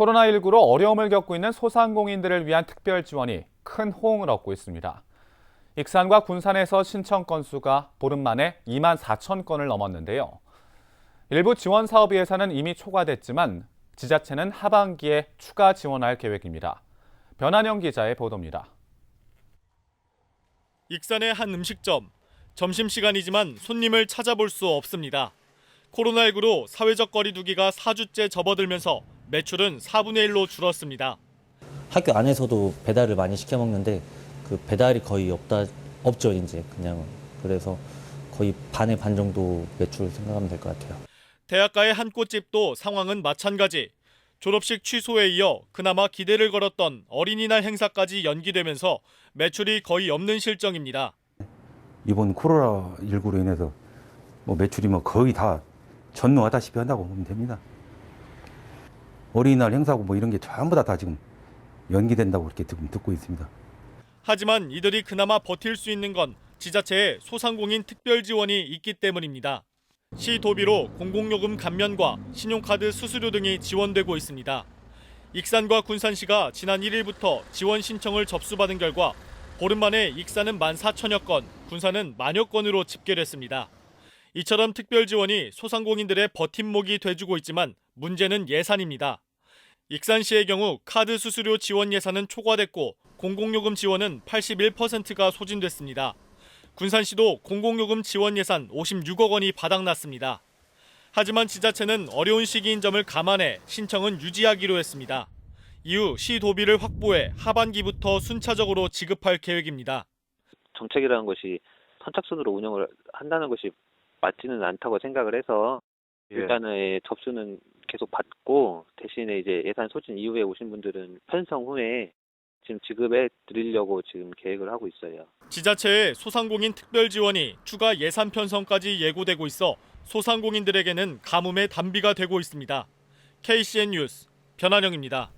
코로나19로 어려움을 겪고 있는 소상공인들을 위한 특별 지원이 큰 호응을 얻고 있습니다. 익산과 군산에서 신청 건수가 보름 만에 2만 4천 건을 넘었는데요. 일부 지원 사업 예산은 이미 초과됐지만 지자체는 하반기에 추가 지원할 계획입니다. 변한영 기자의 보도입니다. 익산의 한 음식점. 점심시간이지만 손님을 찾아볼 수 없습니다. 코로나19로 사회적 거리두기가 4주째 접어들면서 매출은 4분의 1로 줄었습니다. 학교 안에서도 배달을 많이 시켜 먹는데 그 배달이 거의 없다 없죠 이제 그냥 그래서 거의 반의 반 정도 매출 생각하면 될 것 같아요. 대학가의 한 꽃집도 상황은 마찬가지. 졸업식 취소에 이어 그나마 기대를 걸었던 어린이날 행사까지 연기되면서 매출이 거의 없는 실정입니다. 이번 코로나 19로 인해서 뭐 매출이 뭐 거의 다 전무하다시피 한다고 보면 됩니다. 어린이날 행사고 뭐 이런 게 전부 다, 다 지금 연기된다고 그렇게 지금 듣고 있습니다. 하지만 이들이 그나마 버틸 수 있는 건 지자체의 소상공인 특별 지원이 있기 때문입니다. 시 도비로 공공요금 감면과 신용카드 수수료 등이 지원되고 있습니다. 익산과 군산시가 지난 1일부터 지원 신청을 접수받은 결과 보름 만에 익산은 14,000여 건, 군산은 만여 건으로 집계됐습니다. 이처럼 특별 지원이 소상공인들의 버팀목이 돼주고 있지만 문제는 예산입니다. 익산시의 경우 카드 수수료 지원 예산은 초과됐고 공공요금 지원은 81%가 소진됐습니다. 군산시도 공공요금 지원 예산 56억 원이 바닥났습니다. 하지만 지자체는 어려운 시기인 점을 감안해 신청은 유지하기로 했습니다. 이후 시 도비를 확보해 하반기부터 순차적으로 지급할 계획입니다. 정책이라는 것이 선착순으로 운영을 한다는 것이 맞지는 않다고 생각을 해서 일단은 접수는 계속 받고 대신에 이제 예산 소진 이후에 오신 분들은 편성 후에 지금 지급해 드리려고 지금 계획을 하고 있어요. 지자체의 소상공인 특별 지원이 추가 예산 편성까지 예고되고 있어 소상공인들에게는 가뭄의 단비가 되고 있습니다. KCN 뉴스 변한영입니다.